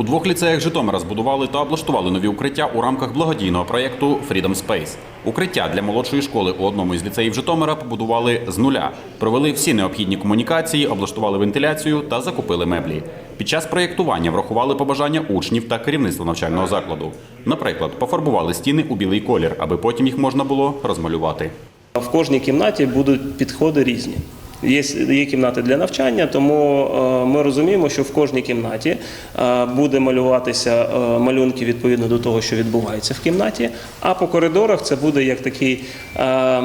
У двох ліцеях Житомира збудували та облаштували нові укриття у рамках благодійного проєкту Freedom Space. Укриття для молодшої школи у одному із ліцеїв Житомира побудували з нуля, провели всі необхідні комунікації, облаштували вентиляцію та закупили меблі. Під час проєктування врахували побажання учнів та керівництва навчального закладу. Наприклад, пофарбували стіни у білий колір, аби потім їх можна було розмалювати. В кожній кімнаті будуть підходи різні. Є, є кімнати для навчання, тому е, ми розуміємо, що в кожній кімнаті е, буде малюватися е, малюнки відповідно до того, що відбувається в кімнаті. А по коридорах це буде як такий е,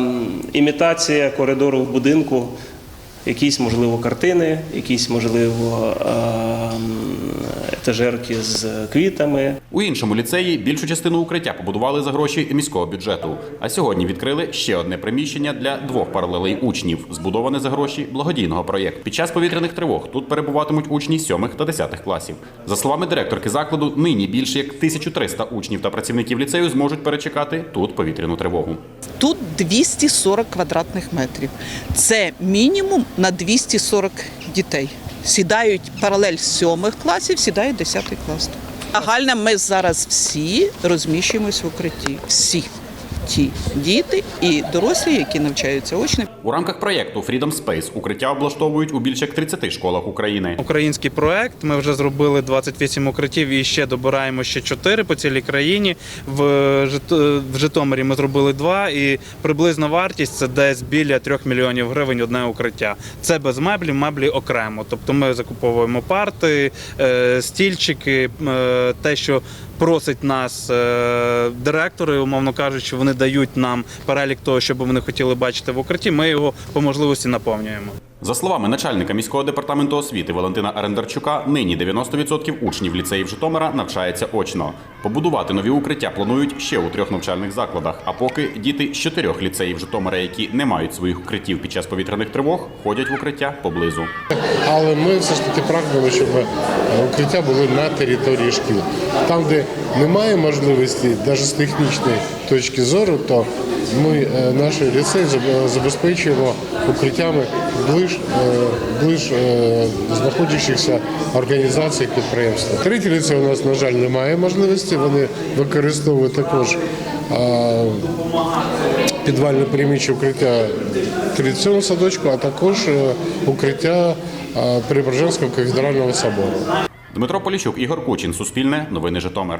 імітація коридору в будинку, якісь можливо картини, якісь можливо е, етажерки з квітами. У іншому ліцеї більшу частину укриття побудували за гроші міського бюджету. А сьогодні відкрили ще одне приміщення для двох паралелей учнів, збудоване за гроші благодійного проєкту. Під час повітряних тривог тут перебуватимуть учні 7 та 10 класів. За словами директорки закладу, нині більше як 1300 учнів та працівників ліцею зможуть перечекати тут повітряну тривогу. Тут 240 квадратних метрів. Це мінімум на 240 дітей. Сідають паралель сьомих класів, сідають 10 клас. Загально ми зараз всі розміщуємось в укритті. Всі ті діти і дорослі, які навчаються очно. У рамках проєкту Freedom Space укриття облаштовують у більш як 30 школах України. Український проект. Ми вже зробили 28 укриттів і ще добираємо ще 4 по цілій країні. В, Жит- в Житомирі ми зробили 2 і приблизна вартість це десь біля 3 мільйонів гривень одне укриття. Це без меблів, меблі окремо. Тобто ми закуповуємо парти, е, стільчики, е, те, що просить нас е, директори, умовно кажучи, вони дають нам перелік того, що би вони хотіли бачити в укритті. Ми його по можливості наповнюємо. За словами начальника міського департаменту освіти Валентина Арендарчука, нині 90% учнів ліцеїв Житомира навчається очно. Побудувати нові укриття планують ще у трьох навчальних закладах. А поки діти з чотирьох ліцеїв Житомира, які не мають своїх укриттів під час повітряних тривог, ходять в укриття поблизу. Але ми все ж таки прагнемо, щоб е, укриття були на території шкіл. Там, де немає можливості, навіть з технічної точки зору, то ми е, наш ліцей забезпечуємо укриттями ближ, е, ближ е, знаходящихся організацій підприємств. Третій ліцей у нас, на жаль, немає можливості. Вони використовують також е, підвальне приміщення укриття 37 садочку, а також е, укриття е, Преображенського кафедрального собору. Дмитро Поліщук, Ігор Кучин, Суспільне, Новини Житомир.